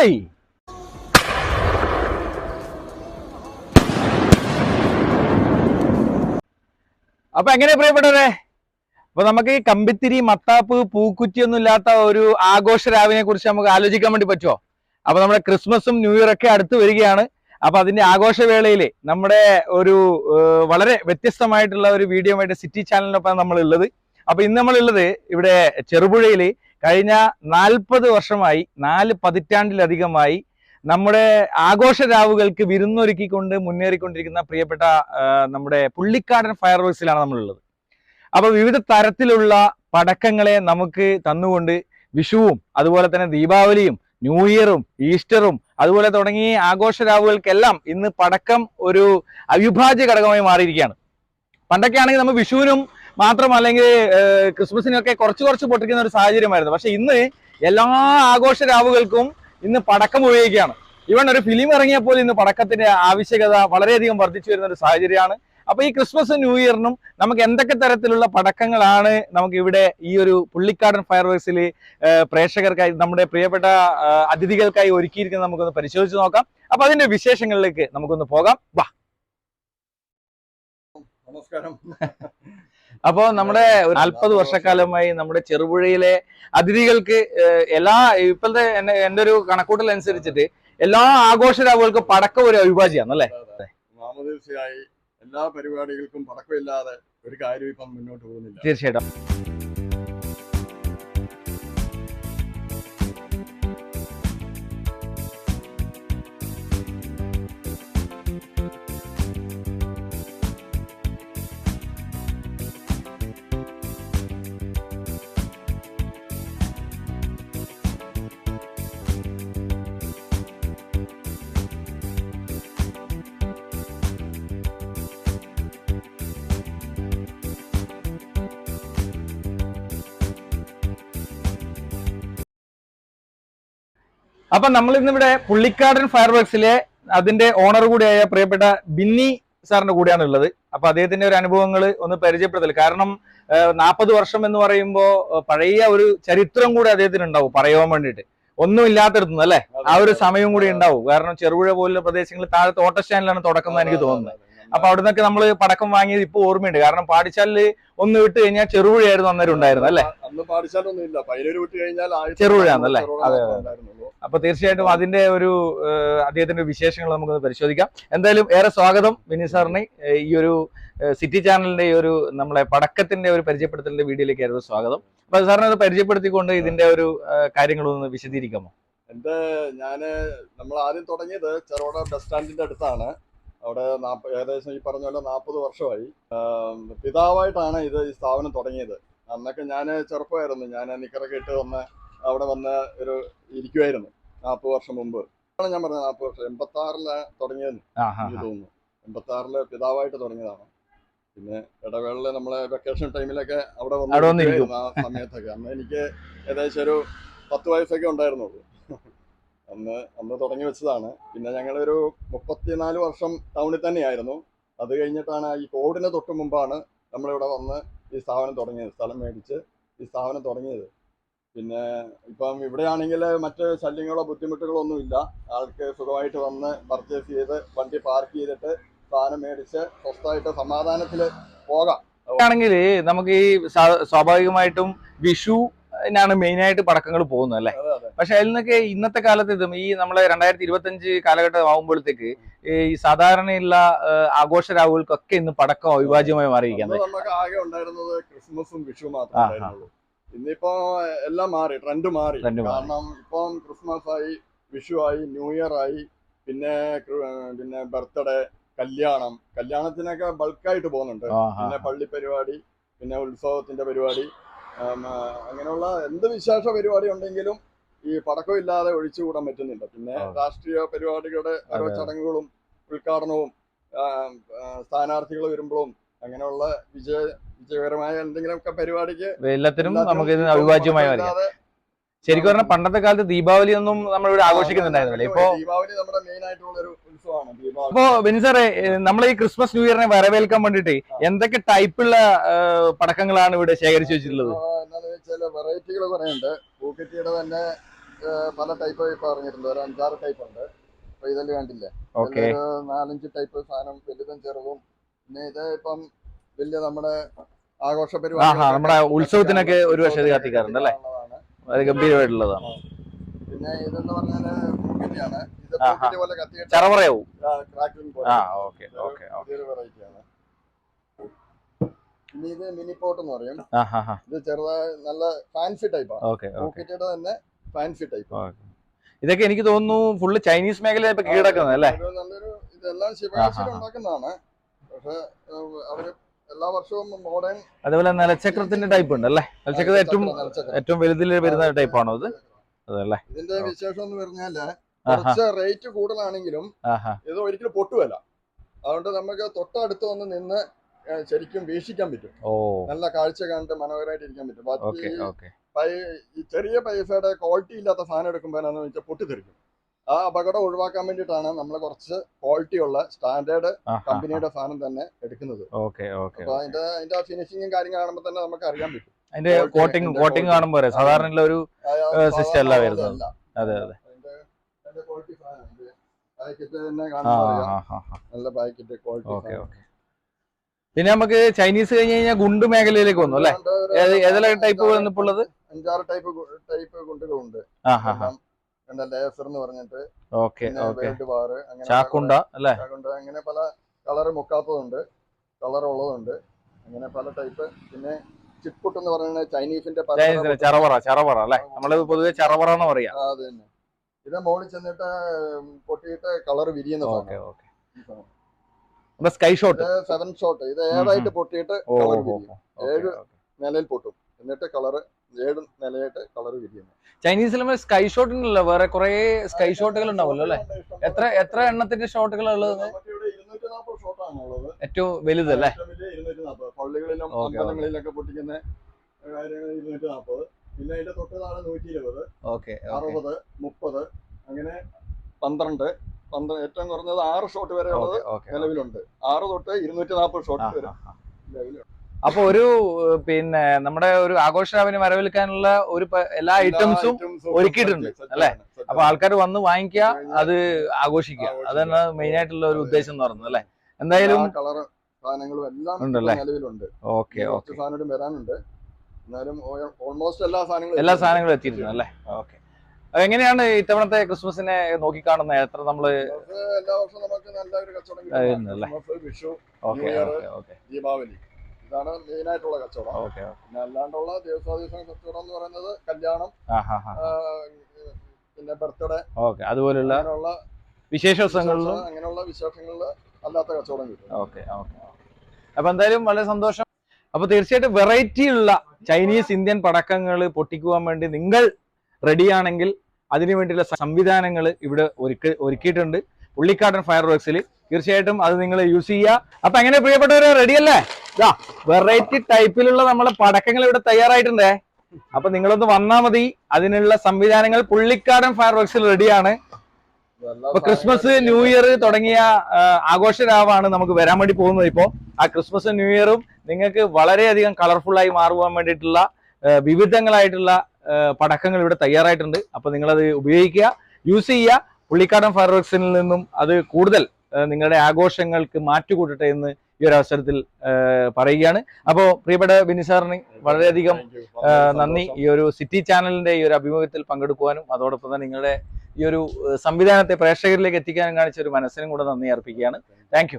Hi അപ്പൊ എങ്ങനെ പ്രിയപ്പെട്ടവരെ? അപ്പൊ നമുക്ക് ഈ കമ്പിത്തിരി മത്താപ്പ് പൂക്കുറ്റി ഒന്നും ഇല്ലാത്ത ഒരു ആഘോഷ രാവിനെ കുറിച്ച് നമുക്ക് ആലോചിക്കാൻ വേണ്ടി പറ്റുമോ അപ്പൊ നമ്മുടെ ക്രിസ്മസും ന്യൂ ഇയർ ഒക്കെ അടുത്ത് വരികയാണ്. അപ്പൊ അതിന്റെ ആഘോഷവേളയിൽ നമ്മുടെ ഒരു വളരെ വ്യത്യസ്തമായിട്ടുള്ള ഒരു വീഡിയോ ആയിട്ട് സിറ്റി ചാനലിനൊപ്പം നമ്മൾ ഉള്ളത് അപ്പൊ ഇന്ന് നമ്മൾ ഉള്ളത് ഇവിടെ ചെറുപുഴയിൽ കഴിഞ്ഞ നാൽപ്പത് വർഷമായി നാല് പതിറ്റാണ്ടിലധികമായി നമ്മുടെ ആഘോഷ രാവുകൾക്ക് വിരുന്നൊരുക്കിക്കൊണ്ട് മുന്നേറിക്കൊണ്ടിരിക്കുന്ന പ്രിയപ്പെട്ട നമ്മുടെ പുള്ളിക്കാടൻ ഫയർ വർക്സിലാണ് നമ്മളുള്ളത്. അപ്പൊ വിവിധ തരത്തിലുള്ള പടക്കങ്ങളെ നമുക്ക് തന്നുകൊണ്ട് വിഷുവും അതുപോലെ തന്നെ ദീപാവലിയും ന്യൂ ഇയറും ഈസ്റ്ററും അതുപോലെ തുടങ്ങി ആഘോഷ രാവുകൾക്കെല്ലാം ഇന്ന് പടക്കം ഒരു അവിഭാജ്യ ഘടകമായി മാറിയിരിക്കുകയാണ്. പണ്ടൊക്കെ ആണെങ്കിൽ നമ്മൾ വിഷുവിനും മാത്രം അല്ലെങ്കിൽ ഏർ, ക്രിസ്മസിനൊക്കെ കുറച്ച് കുറച്ച് പൊട്ടിക്കുന്ന ഒരു സാഹചര്യമായിരുന്നു. പക്ഷെ ഇന്ന് എല്ലാ ആഘോഷ രാവുകൾക്കും ഇന്ന് പടക്കം ഉപയോഗിക്കുകയാണ് ഇവൺ ഒരു ഫിലിം ഇറങ്ങിയപ്പോൾ ഇന്ന് പടക്കത്തിന്റെ ആവശ്യകത വളരെയധികം വർദ്ധിച്ചു വരുന്ന ഒരു സാഹചര്യമാണ്. അപ്പൊ ഈ ക്രിസ്മസ് ന്യൂ ഇയറിനും നമുക്ക് എന്തൊക്കെ തരത്തിലുള്ള പടക്കങ്ങളാണ് നമുക്ക് ഇവിടെ ഈ ഒരു പുള്ളിക്കാടൻ ഫയർ വർക്സിൽ പ്രേക്ഷകർക്കായി നമ്മുടെ പ്രിയപ്പെട്ട അതിഥികൾക്കായി ഒരുക്കിയിരിക്കുന്നത് നമുക്കൊന്ന് പരിശോധിച്ച് നോക്കാം. അപ്പൊ അതിന്റെ വിശേഷങ്ങളിലേക്ക് നമുക്കൊന്ന് പോകാം. വാ. നമസ്കാരം. അപ്പോ നമ്മുടെ നാൽപ്പത് വർഷക്കാലമായി നമ്മുടെ ചെറുപുഴയിലെ അതിഥികൾക്ക് എല്ലാ ഇപ്പോഴത്തെ എന്റെ എന്റെ ഒരു കണക്കൂട്ടൽ അനുസരിച്ചിട്ട് എല്ലാ ആഘോഷ രാവുകൾക്കും പടക്കം ഒരു അവിഭാജ്യമാണ് അല്ലേ തീർച്ചയായി എല്ലാ പരിപാടികൾക്കും പടക്കമില്ലാതെ ഒരു കാര്യം ഇപ്പം മുന്നോട്ട് പോകുന്നില്ല. തീർച്ചയായിട്ടും. അപ്പൊ നമ്മൾ ഇന്നിവിടെ പുള്ളിക്കാടൻ ഫയർ വർക്സിലെ അതിന്റെ ഓണർ കൂടിയായ പ്രിയപ്പെട്ട ബിന്നി സാറിന്റെ കൂടെയാണ് ഉള്ളത്. അപ്പൊ അദ്ദേഹത്തിന്റെ ഒരു അനുഭവങ്ങൾ ഒന്ന് പരിചയപ്പെടുത്തൽ കാരണം നാൽപ്പത് വർഷം എന്ന് പറയുമ്പോൾ പഴയ ഒരു ചരിത്രം കൂടി അദ്ദേഹത്തിന് ഉണ്ടാവും പറയാൻ വേണ്ടിയിട്ട്. ഒന്നും ഇല്ലാത്തടത്തുനിന്ന് അല്ലെ? ആ ഒരു സമയം കൂടി ഉണ്ടാവും. കാരണം ചെറുപുഴ പോലുള്ള പ്രദേശങ്ങളിൽ താഴെ ഓട്ടോ സ്റ്റാൻഡിലാണ് തുടക്കം എനിക്ക് തോന്നുന്നത്. അപ്പൊ അവിടെ നിന്നൊക്കെ നമ്മൾ പടക്കം വാങ്ങിയത് ഇപ്പൊ ഓർമ്മയുണ്ട്. കാരണം പാടിച്ചാലിൽ ഒന്ന് വിട്ട് കഴിഞ്ഞാൽ ചെറുപുഴയായിരുന്നു അന്നേരം ഉണ്ടായിരുന്നത് അല്ലെ? ചെറുപുഴയാണല്ലേ? ചെറുപുഴ അതെ, മാത്രമേ അപ്പൊ തീർച്ചയായിട്ടും അതിന്റെ ഒരു അദ്ദേഹത്തിന്റെ വിശേഷങ്ങൾ നമുക്കൊന്ന് പരിശോധിക്കാം. എന്തായാലും ഏറെ സ്വാഗതം വിനി സാറിന്. ഈ ഒരു സിറ്റി ചാനലിന്റെ ഈ ഒരു നമ്മളെ പടക്കത്തിന്റെ ഒരു പരിചയപ്പെടുത്തലിന്റെ വീഡിയോയിലേക്ക് ആയിരുന്നു സ്വാഗതം. അപ്പൊ സാറിനെ അത് പരിചയപ്പെടുത്തിക്കൊണ്ട് ഇതിന്റെ ഒരു കാര്യങ്ങളൊന്ന് വിശദീകരിക്കാമോ? എന്റെ ഞാൻ നമ്മൾ ആദ്യം തുടങ്ങിയത് ചെറുപുഴ ബസ് സ്റ്റാൻഡിന്റെ അടുത്താണ്. അവിടെ നാപ്പ ഏകദേശം ഈ പറഞ്ഞ പോലെ നാൽപ്പത് വർഷമായി. പിതാവായിട്ടാണ് ഇത് ഈ സ്ഥാപനം തുടങ്ങിയത്. അന്നൊക്കെ ഞാൻ ചെറുപ്പമായിരുന്നു. ഞാൻ നിക്കറൊക്കെ ഇട്ട് വന്ന് അവിടെ വന്ന് ഒരു ഇരിക്കുമായിരുന്നു നാൽപ്പത് വർഷം മുമ്പ്. ആണ് ഞാൻ പറഞ്ഞത് നാൽപ്പത് വർഷം. എൺപത്തി ആറിൽ തുടങ്ങിയത് ആ ഹാ എനിക്ക് തോന്നുന്നു. എൺപത്തി ആറിൽ പിതാവായിട്ട് തുടങ്ങിയതാണ്. പിന്നെ ഇടവേളയിൽ നമ്മളെ വെക്കേഷൻ ടൈമിലൊക്കെ അവിടെ വന്ന് അവിടെ വന്നിരിക്കും. ഇരിക്കുമായിരുന്നു ആ സമയത്തൊക്കെ. അന്ന് എനിക്ക് ഏകദേശം ഒരു പത്ത് വയസ്സൊക്കെ ഉണ്ടായിരുന്നുള്ളൂ. അന്ന് അന്ന് തുടങ്ങി വെച്ചതാണ്. പിന്നെ ഞങ്ങളൊരു മുപ്പത്തിനാല് വർഷം ടൗണിൽ തന്നെയായിരുന്നു. അത് കഴിഞ്ഞിട്ടാണ് ഈ കോവിഡിന് തൊട്ട് മുമ്പാണ് നമ്മളിവിടെ വന്ന് ഈ സ്ഥാപനം തുടങ്ങിയത് സ്ഥലം മേടിച്ച് ഈ സ്ഥാപനം തുടങ്ങിയത്. പിന്നെ ഇപ്പം ഇവിടെയാണെങ്കിൽ മറ്റ് ശല്യങ്ങളോ ബുദ്ധിമുട്ടുകളോ ഒന്നുമില്ല ആൾക്ക് സുഖമായിട്ട് വന്ന് പർച്ചേസ് ചെയ്ത് വണ്ടി പാർക്ക് ചെയ്തിട്ട് സാധനം മേടിച്ച് സ്വസ്ഥമായിട്ട് സമാധാനത്തിൽ പോകാം. ആണെങ്കിൽ നമുക്ക് ഈ സ്വാഭാവികമായിട്ടും വിഷു ാണ് മെയിൻ ആയിട്ട് പടക്കങ്ങൾ പോകുന്നത് അല്ലെ? പക്ഷെ അതിൽ നിന്നൊക്കെ ഇന്നത്തെ കാലത്ത് ഇതും ഈ നമ്മളെ രണ്ടായിരത്തി ഇരുപത്തി അഞ്ച് കാലഘട്ടം ആകുമ്പോഴത്തേക്ക് ഈ സാധാരണയുള്ള ആഘോഷ രാവുകൾക്കൊക്കെ ഇന്ന് പടക്കം അവിഭാജ്യമായി മാറിയിരിക്കുന്നത് നമുക്ക് ആകെ ഉണ്ടായിരുന്നത് ക്രിസ്മസും വിഷു മാത്രമേ ഇന്നിപ്പോ എല്ലാം മാറി ട്രെൻഡ് മാറി. കാരണം ഇപ്പം ക്രിസ്മസ് ആയി വിഷു ആയി ന്യൂ ഇയർ ആയി പിന്നെ പിന്നെ ബർത്ത്ഡേ കല്യാണം. കല്യാണത്തിനൊക്കെ ബൾക്കായിട്ട് പോകുന്നുണ്ട്. പിന്നെ പള്ളി പരിപാടി പിന്നെ ഉത്സവത്തിന്റെ പരിപാടി അങ്ങനെയുള്ള എന്ത് വിശേഷ പരിപാടി ഉണ്ടെങ്കിലും ഈ പടക്കം ഇല്ലാതെ ഒഴിച്ചുകൂടാൻ പറ്റുന്നില്ല. പിന്നെ രാഷ്ട്രീയ പരിപാടികളുടെ ഓരോ. ചടങ്ങുകളും ഉദ്ഘാടനവും സ്ഥാനാർത്ഥികൾ വരുമ്പോഴും അങ്ങനെയുള്ള വിജയ വിജയകരമായ എന്തെങ്കിലുമൊക്കെ പരിപാടിക്ക് എല്ലാത്തിനും നമുക്ക് അവിഭാജ്യമായി ശരിക്കും പറഞ്ഞാൽ പണ്ടത്തെ കാലത്ത് ദീപാവലി ഒന്നും നമ്മൾ ഇവിടെ ആഘോഷിക്കുന്നുണ്ടായിരുന്നില്ല ഇപ്പൊ അപ്പോ ബെനിസാറെ നമ്മൾ ഈ ക്രിസ്മസ് ന്യൂ ഇയറിനെ വരവേൽക്കാൻ വേണ്ടിട്ട് എന്തൊക്കെ ടൈപ്പുള്ള പടക്കങ്ങളാണ് ഇവിടെ ശേഖരിച്ചു വെച്ചിട്ടുള്ളത്? വെറൈറ്റികൾ കുറേ ഉണ്ട് പൂക്കറ്റിയുടെ തന്നെ പല ടൈപ്പ് ഇപ്പൊ ഇറങ്ങിയിട്ടുണ്ട് ഒരു അഞ്ചാറ് ടൈപ്പ് ഉണ്ട്. അപ്പൊ ഇതെല്ലാം കണ്ടില്ലേ? ഓക്കെ. നാലഞ്ച് ടൈപ്പ് സാധനം വലുതും ചെറുതും. പിന്നെ ഇത് ഇപ്പം വലിയ നമ്മുടെ ആഘോഷ പരിപാടി നമ്മുടെ ഉത്സവത്തിനൊക്കെ ഒരു വർഷം ഇത് കത്തിക്കാറുണ്ട് അല്ലേ? അത് ഗംഭീരമായിട്ടുള്ളതാണ് പിന്നെ ഇതെന്ന് പറഞ്ഞാൽ പൂക്കിറ്റിയാണ് ഇത് പോലെ കത്തിയിട്ട് ചറവറയാവും ക്രാക്കിംഗ് പോലെ. ആ ഓക്കെ ഓക്കെ ഓക്കെ. പുതിയൊരു വെറൈറ്റി ആണ്. പിന്നെ ഇത് മിനി പോട്ട് എന്ന് പറയും. ഇത് ചെറുതായ നല്ല ഫാൻസി ടൈപ്പാണ് തന്നെ ഫാൻസി ടൈപ്പ് ഇതൊക്കെ എനിക്ക് തോന്നുന്നു ഫുള്ള് ചൈനീസ് മേഖല ഇപ്പൊ കീഴടക്കുന്നത് അല്ലേ നല്ലൊരു ഇതെല്ലാം ശിവകാശിയിൽ ആഹാ. ഉണ്ടാക്കുന്നതാണ്. പക്ഷെ അവർ എല്ലാ വർഷവും മോഡേൺ അതേപോലെ നിലച്ചക്രത്തിന്റെ ടൈപ്പ് ഉണ്ട് അല്ലേ? നിലച്ചക്രം ഏറ്റവും ഏറ്റവും വലുതിൽ വരുന്ന ടൈപ്പാണോ അത്? അതല്ലേ. ഇതിന്റെ വിശേഷം എന്ന് പറഞ്ഞാൽ കുറച്ച് റേറ്റ് കൂടുതലാണെങ്കിലും ഇത് ഒരിക്കലും പൊട്ടുവല്ല അതുകൊണ്ട് നമുക്ക് തൊട്ടടുത്ത് വന്ന് നിന്ന് ശരിക്കും വീക്ഷിക്കാൻ പറ്റും. നല്ല കാഴ്ച കണ്ട് മനോഹരമായിട്ട് ഇരിക്കാൻ പറ്റും. ബാക്കി ചെറിയ പൈസയുടെ ക്വാളിറ്റി ഇല്ലാത്ത സാധനം എടുക്കുമ്പോൾ എന്നാന്ന് വെച്ചാൽ പൊട്ടിത്തെറിക്കും. ആ അപകടം ഒഴിവാക്കാൻ വേണ്ടിട്ടാണ് നമ്മൾ കുറച്ച് ക്വാളിറ്റി ഉള്ള സ്റ്റാൻഡേർഡ് കമ്പനിയുടെ സാധനം തന്നെ എടുക്കുന്നത്. അപ്പൊ അതിന്റെ അതിന്റെ ഫിനിഷിങ്ങും കാര്യങ്ങളും കാണുമ്പോൾ തന്നെ നമുക്ക് അറിയാൻ പറ്റും. അതിന്റെ കോട്ടിംഗ് coating. കാണുമ്പോൾ സാധാരണ ഒരു സിസ്റ്റം അല്ല വരുന്നത്. അതെ അതെ. പിന്നെ നമുക്ക് ചൈനീസ് കഴിഞ്ഞ് കഴിഞ്ഞാൽ ഗുണ്ട് മേഖലയിലേക്ക് വന്നു അല്ലേ? ഏതെല്ലാം ടൈപ്പ് വന്നിട്ടുള്ളത്? അഞ്ചാറ് ടൈപ്പ് ടൈപ്പ് ഗുണ്ടുകളുണ്ട്. പിന്നെ ലേസർ എന്ന് പറഞ്ഞിട്ട് ഓക്കെ വേൾഡ് അങ്ങനെ ചാക്കുണ്ട അല്ലേ? കൊണ്ട് അങ്ങനെ പല കളർ മുക്കാത്തതുണ്ട് കളർ ഉള്ളതുണ്ട് അങ്ങനെ പല ടൈപ്പ്. പിന്നെ ചിപ്പുട്ട് എന്ന് പറയുന്നത് ചൈനീസിന്റെ പല ചൈനീസിന് ചറവറ ചറവറ അല്ലേ? നമ്മൾ പൊതുവെ ചറവറ എന്ന് പറയാ. അത് തന്നെ. ഇത് മോളിൽ ചെന്നിട്ട് പൊട്ടിയിട്ട് കളർ വിരിയുന്ന okay okay. Sky shot. Seven shot ഇത് ഏതായിട്ട് പൊട്ടിയിട്ട് കളർ വിരിയും. ഏഴ്. നിലയിൽ പൊട്ടും. എന്നിട്ട് കളർ ഏഴ് നിലയായിട്ട് കളർ വിരിയുന്നു. ചൈനീസ് സിനിമ സ്കൈ ഷോട്ടിനല്ല വേറെ കുറെ സ്കൈ ഷോട്ടുകൾ ഉണ്ടാവുമല്ലോ അല്ലെ? എത്ര എത്ര എണ്ണത്തിന്റെ ഷോട്ടുകൾ ഉള്ളത്? ഏറ്റവും വലുത് അല്ലേ? പള്ളികളിലും. അമ്പലങ്ങളിലൊക്കെ പൊട്ടിക്കുന്ന കാര്യങ്ങൾ ഇരുന്നൂറ്റി നാൽപ്പത് പിന്നെ അതിന്റെ തൊട്ട് താഴെ നൂറ്റി ഇരുപത് അറുപത് മുപ്പത് അങ്ങനെ പന്ത്രണ്ട്. പന്ത്രണ്ട് ഏറ്റവും കുറഞ്ഞത് ആറ് ഷോട്ട് വരെ ഉള്ളത് നിലവിലുണ്ട്. ആറ് തൊട്ട് ഇരുന്നൂറ്റി നാൽപ്പത് ഷോട്ട് വരെ നിലവിലുണ്ട്. അപ്പൊ ഒരു പിന്നെ നമ്മുടെ ഒരു ആഘോഷരാവിനെ വരവേൽക്കാനുള്ള ഒരു എല്ലാ ഐറ്റംസും ഒരുക്കിയിട്ടുണ്ട്, അല്ലെ? അപ്പൊ ആൾക്കാർ വന്ന് വാങ്ങിക്കുക അത് ആഘോഷിക്കുക. അത് തന്നെ മെയിൻ ആയിട്ടുള്ള ഒരു ഉദ്ദേശം എന്ന് പറയുന്നത് അല്ലെ? എന്തായാലും സാധനങ്ങളും എല്ലാം നിലവിലുണ്ട്. Okay okay. സാധനം വരാനുണ്ട്. എന്നാലും ഓൾമോസ്റ്റ് എല്ലാ സാധനങ്ങളും എല്ലാ സാധനങ്ങളും എത്തിയിട്ടുണ്ട് അല്ലേ? ഓക്കെ. എങ്ങനെയാണ് ഇത്തവണത്തെ ക്രിസ്മസിനെ നോക്കിക്കാണുന്നത്? എത്ര നമ്മൾ എല്ലാ വർഷവും നമുക്ക് നല്ല ഒരു കച്ചവടം Vishu okay okay okay. Deepavali. ഇതാണ് മെയിൻ ആയിട്ടുള്ള കച്ചവടം. പിന്നെ അല്ലാണ്ടുള്ള ദിവസാദിവസം കച്ചവടം എന്ന് പറയുന്നത് കല്യാണം പിന്നെ ബർത്ത്ഡേ ഓക്കെ അതുപോലുള്ള അങ്ങനെയുള്ള വിശേഷ ദിവസങ്ങളിലും അങ്ങനെയുള്ള വിശേഷങ്ങളിൽ അല്ലാത്ത കച്ചവടം കിട്ടും. Okay okay. അപ്പൊ എന്തായാലും വളരെ സന്തോഷം. അപ്പൊ തീർച്ചയായിട്ടും വെറൈറ്റി ഉള്ള ചൈനീസ് ഇന്ത്യൻ പടക്കങ്ങൾ പൊട്ടിക്കുവാൻ വേണ്ടി നിങ്ങൾ റെഡിയാണെങ്കിൽ അതിനു വേണ്ടിയുള്ള സംവിധാനങ്ങൾ ഇവിടെ ഒരുക്കി ഒരുക്കിയിട്ടുണ്ട്. ഉള്ളിക്കാട്ടൻ ഫയർ വർക്സിൽ തീർച്ചയായിട്ടും അത് നിങ്ങൾ യൂസ് ചെയ്യുക. അപ്പൊ എങ്ങനെ പ്രിയപ്പെട്ടവരെ റെഡി അല്ലേ? ഇതാ വെറൈറ്റി ടൈപ്പിലുള്ള നമ്മളെ പടക്കങ്ങൾ ഇവിടെ തയ്യാറായിട്ടുണ്ടേ. അപ്പൊ നിങ്ങളൊന്ന് വന്നാ മതി. അതിനുള്ള സംവിധാനങ്ങൾ പുള്ളിക്കാടൻ ഫയർ വർക്സിൽ റെഡിയാണ് അപ്പൊ ക്രിസ്മസ് ന്യൂ ഇയർ തുടങ്ങിയ ആഘോഷ ആഘോഷരാവാണ് നമുക്ക് വരാൻ വേണ്ടി പോകുന്നത് ഇപ്പോ. ആ ക്രിസ്മസ് ന്യൂ ഇയറും നിങ്ങൾക്ക് വളരെയധികം കളർഫുൾ ആയി മാറുവാൻ വേണ്ടിയിട്ടുള്ള വിവിധങ്ങളായിട്ടുള്ള പടക്കങ്ങൾ ഇവിടെ തയ്യാറായിട്ടുണ്ട്. അപ്പൊ നിങ്ങളത് ഉപയോഗിക്കുക യൂസ് ചെയ്യുക. പുള്ളിക്കാടൻ ഫയർ വർക്സിൽ നിന്നും അത് കൂടുതൽ നിങ്ങളുടെ ആഘോഷങ്ങൾക്ക് മാറ്റുകൂട്ടട്ടെ എന്ന് ഈ ഒരു അവസരത്തിൽ പറയുകയാണ്. അപ്പോൾ പ്രിയപ്പെട്ട ബിനി സാറിന് വളരെയധികം നന്ദി. ഈ ഒരു സിറ്റി ചാനലിന്റെ ഈ ഒരു അഭിമുഖത്തിൽ പങ്കെടുക്കുവാനും അതോടൊപ്പം തന്നെ നിങ്ങളുടെ ഈ ഒരു സംവിധാനത്തെ പ്രേക്ഷകരിലേക്ക് എത്തിക്കാനും കാണിച്ച ഒരു മനസ്സിനും കൂടെ നന്ദി അർപ്പിക്കുകയാണ്. താങ്ക്